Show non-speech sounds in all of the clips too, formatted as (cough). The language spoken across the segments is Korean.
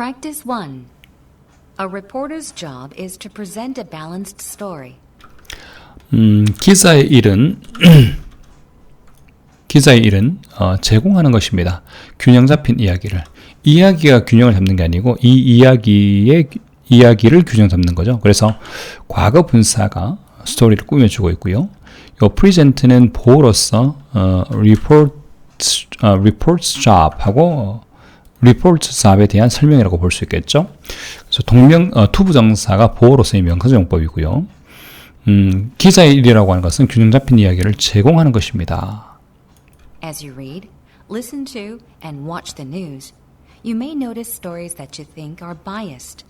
Practice 1. A reporter's job is to present a balanced story. 음, 기자의 일은 (clears throat) 기자의 일은 어, 제공하는 것입니다. 균형 잡힌 이야기를 이야기가 균형을 잡는 게 아니고 이 이야기의 이야기를 균형 잡는 거죠. 그래서 과거 분사가 스토리를 꾸며주고 있고요. 요 프리젠트는 보호로서 어, report 어, reports job하고 어, report job에 대한 설명이라고 볼 수 있겠죠. 그래서 동명 어, 투부정사가 보호로서의 명사정법이고요. 음, 기자의 일이라고 하는 것은 균형 잡힌 이야기를 제공하는 것입니다. As you read, listen to, and watch the news, you may notice stories that you think are biased.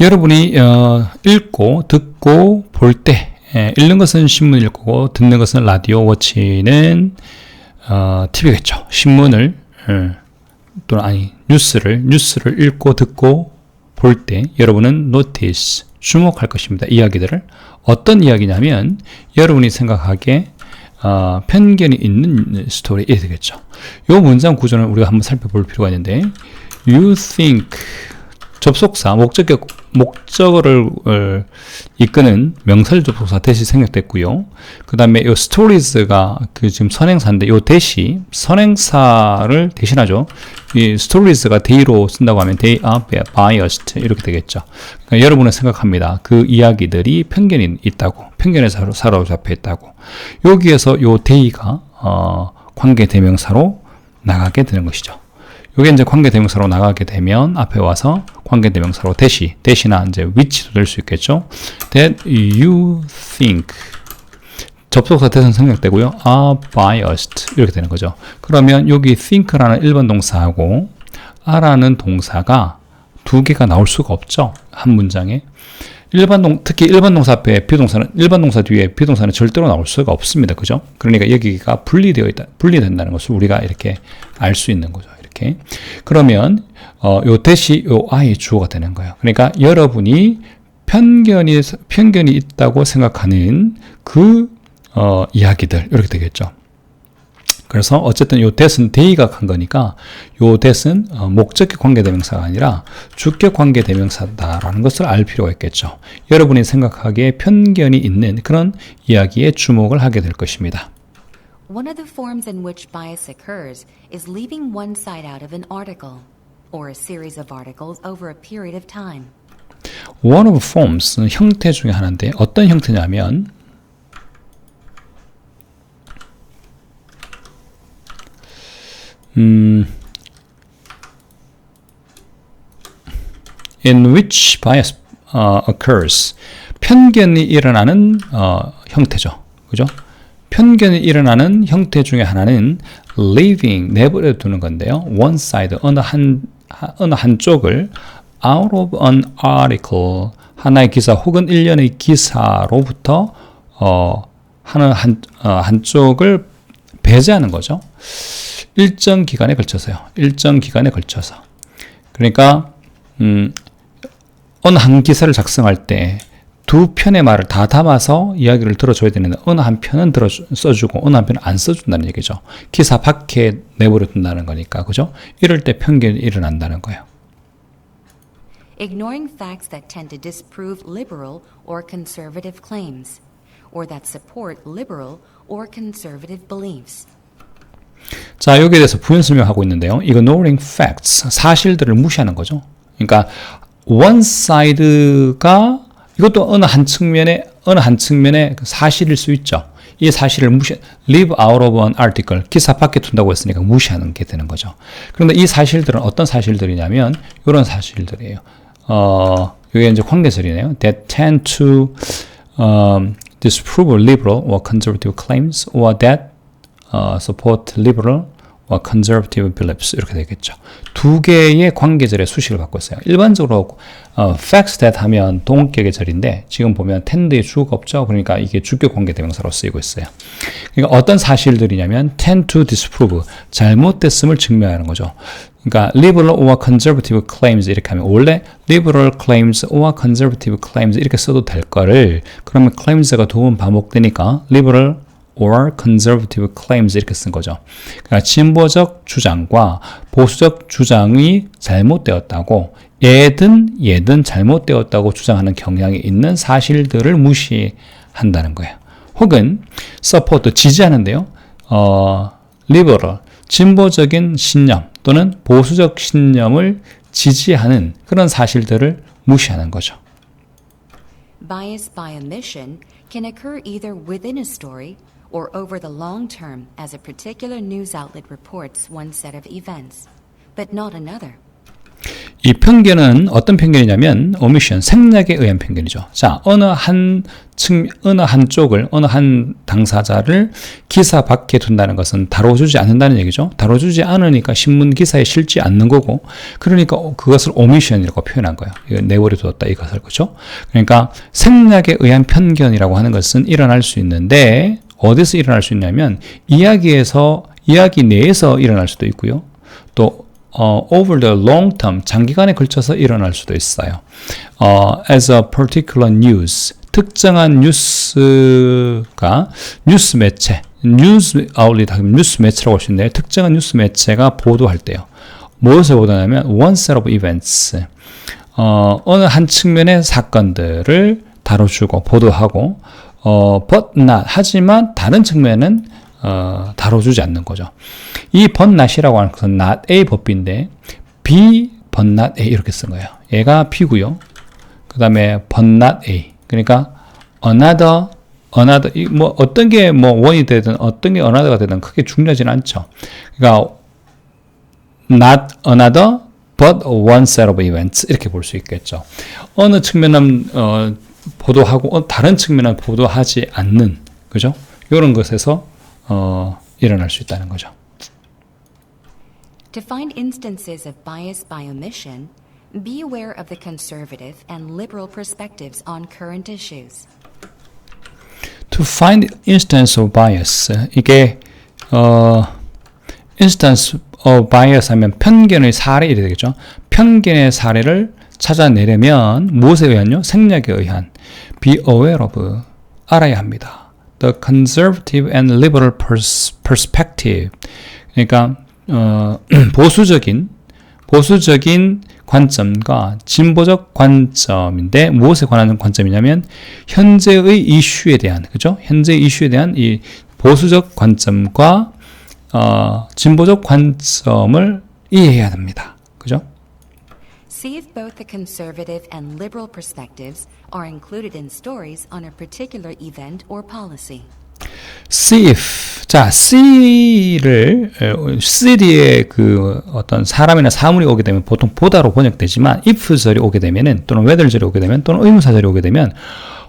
여러분이 어, 읽고 듣고 볼때 읽는 것은 신문 읽고 듣는 것은 라디오 워치는 어, TV겠죠. 신문을 어, 또는 아니 뉴스를 뉴스를 읽고 듣고 볼 때 여러분은 notice 주목할 것입니다. 이야기들을 어떤 이야기냐면 여러분이 생각하기에 어, 편견이 있는 스토리 이 되겠죠. 이 문장 구조는 우리가 한번 살펴볼 필요가 있는데 you think 접속사 목적격 목적어를 어, 이끄는 명사절 접속사 대시 생략됐고요. 그 다음에 이 stories가 그 지금 선행사인데 이 대시 선행사를 대신하죠. 이 stories가 they로 쓴다고 하면 they are biased 이렇게 되겠죠. 그러니까 여러분은 생각합니다. 그 이야기들이 편견이 있다고 편견에 사로, 사로잡혀 있다고 여기에서 이 they가 어, 관계 대명사로 나가게 되는 것이죠. 이게 이제 관계 대명사로 나가게 되면 앞에 와서 관계 대명사로 대시, 대시나 이제 위치도 될 수 있겠죠. That you think 접속사 대선 생략되고요. are biased 이렇게 되는 거죠. 그러면 여기 think라는 1번 동사하고 are라는 동사가 두 개가 나올 수가 없죠. 한 문장에. 일반 동 특히 일반 동사 앞에 비동사는 일반 동사 뒤에 비동사는 절대로 나올 수가 없습니다. 그죠? 그러니까 여기가 분리되어 있다. 분리된다는 것을 우리가 이렇게 알 수 있는 거죠. 이렇게. 그러면 어, 요 대시 요 I 주어가 되는 거예요. 그러니까 여러분이 편견이 편견이 있다고 생각하는 그 어, 이야기들 이렇게 되겠죠. 그래서 어쨌든 요 that은 they가 간 거니까 요 that은 어, 목적격 관계 대명사가 아니라 주격 관계 대명사다라는 것을 알 필요가 있겠죠. 여러분이 생각하기에 편견이 있는 그런 이야기에 주목을 하게 될 것입니다. One of the forms in which bias occurs is leaving one side out of an article, or a series of articles over a period of time. One of forms는 형태 중에 하나인데 어떤 형태냐면 음, in which bias uh, occurs 편견이 일어나는 어, 형태죠. 그죠? 편견이 일어나는 형태 중에 하나는 leaving 내버려 두는 건데요. one side 어느 한 어느 한쪽을 out of an article 하나의 기사 혹은 일련의 기사로부터 어 하는 한 어, 한쪽을 배제하는 거죠. 일정 기간에 걸쳐서요. 일정 기간에 걸쳐서. 그러니까 음, 어느 한 기사를 작성할 때 두 편의 말을 다 담아서 이야기를 들어줘야 되는데 어느 한 편은 들어 써주고 어느 한 편은 안 써준다는 얘기죠. 기사 밖에 내버려 둔다는 거니까 그죠? 이럴 때 편견이 일어난다는 거예요. Ignoring facts that tend to disprove liberal or conservative claims, or that support liberal or conservative beliefs. 자, 여기에 대해서 부연 설명하고 있는데요. ignoring facts, 사실들을 무시하는 거죠. 그러니까 one side가 이것도 어느 한 측면에 어느 한 측면의 사실일 수 있죠. 이 사실을 무시, leave out of an article, 기사 밖에 둔다고 했으니까 무시하는 게 되는 거죠. 그런데 이 사실들은 어떤 사실들이냐면, 이런 사실들이에요. 어, 이게 이제 관계설이네요. that tend to um, disprove liberal or conservative claims or that uh, support liberal or conservative beliefs 이렇게 되겠죠. 두 개의 관계절의 수식을 갖고 있어요. 일반적으로 어, facts that 하면 동격의 절인데 지금 보면 tend의 주어가 없죠. 그러니까 이게 주격 관계 대명사로 쓰이고 있어요. 그러니까 어떤 사실들이냐면 tend to disprove 잘못됐음을 증명하는 거죠. 그러니까 liberal or conservative claims 이렇게 하면 원래 liberal claims or conservative claims 이렇게 써도 될 거를 그러면 claims가 두번 반복되니까 liberal or conservative claims 이렇게 쓴 거죠. 그러니까 진보적 주장과 보수적 주장이 잘못되었다고 얘든 얘든 잘못되었다고 주장하는 경향이 있는 사실들을 무시한다는 거예요. 혹은 support 지지하는데요. 어, liberal 진보적인 신념 또는 보수적 신념을 지지하는 그런 사실들을 무시하는 거죠. Bias by omission can occur either within a story or over the long term as a particular news outlet reports one set of events, but not another. 이 편견은 어떤 편견이냐면 omission 생략에 의한 편견이죠. 자, 어느 한 측, 어느 한 쪽을 어느 한 당사자를 기사 밖에 둔다는 것은 다뤄주지 않는다는 얘기죠. 다뤄주지 않으니까 신문 기사에 실지 않는 거고, 그러니까 그것을 omission이라고 표현한. 이거 내버려 뒀다 이것을 그죠? 그러니까 생략에 의한 편견이라고 하는 것은 일어날 수 있는데 어디서 일어날 수 있냐면 이야기에서 이야기 내에서 일어날 수도 있고요. 또 어, over the long term, 장기간에 걸쳐서 일어날 수도 있어요. 어, as a particular news, 특정한 뉴스가 뉴스 매체, 뉴스 아울릿 뉴스 매체라고 있는데 특정한 뉴스 매체가 보도할 때요. 무엇을 보도하냐면 one set of events, 어, 어느 한 측면의 사건들을 다뤄주고 보도하고 어, but not 하지만 다른 측면은 어, 다뤄주지 않는 거죠. 이 but not이라고 하는 것은 not A 법비인데 B but not A 이렇게 쓴 거예요. 얘가 B고요. 그 다음에 but not A. 그러니까 another another 이뭐 어떤 게 뭐 원이 되든 어떤 게 another가 되든 크게 중요하지는 않죠. 그러니까 not another but one set of events 이렇게 볼 수 있겠죠. 어느 측면은 어, 보도하고 어, 다른 측면은 보도하지 않는 그죠? 이런 것에서 어, 일어날 수 있다는 거죠. To find instances of bias by omission, be aware of the conservative and liberal perspectives on current issues. To find instance of bias 이게 어, instance of bias 하면 편견의 사례 이래 되겠죠. 편견의 사례를 찾아내려면 무엇에 의한요? 생략에 의한 be aware of 알아야 합니다. The conservative and liberal pers- perspective 그러니까 어, (clears throat) 보수적인 보수적인 관점과 진보적 관점인데 무엇에 관한 관점이냐면 현재의 이슈에 대한 그죠? 현재의 이슈에 대한 이 보수적 관점과 어, 진보적 관점을 이해해야 됩니다. 그죠? See if both the conservative and liberal perspectives are included in stories on a particular event or policy. see if 자 see를 see 뒤에 그 어떤 사람이나 사물이 오게 되면 보통 보다로 번역되지만 if 절이 오게 되면은 또는 whether 절이 오게 되면 또는 의문사 절이 오게 되면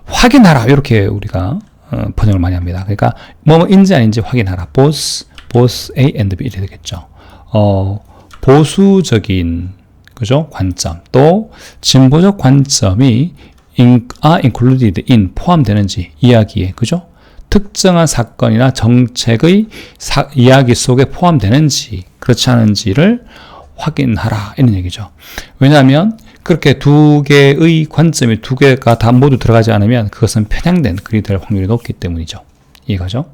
확인하라 이렇게 우리가 어, 번역을 많이 합니다. 그러니까 뭐뭐인지 아닌지 확인하라. both both A and B 이렇게 되겠죠. 어 보수적인 그죠 관점 또 진보적 관점이 in, are included in 포함되는지 이야기에 그죠? 특정한 사건이나 정책의 사, 이야기 속에 포함되는지 그렇지 않은지를 확인하라 이런 얘기죠. 왜냐하면 그렇게 두 개의 관점이 두 개가 다 모두 들어가지 않으면 그것은 편향된 글이 될 확률이 높기 때문이죠. 이해가죠?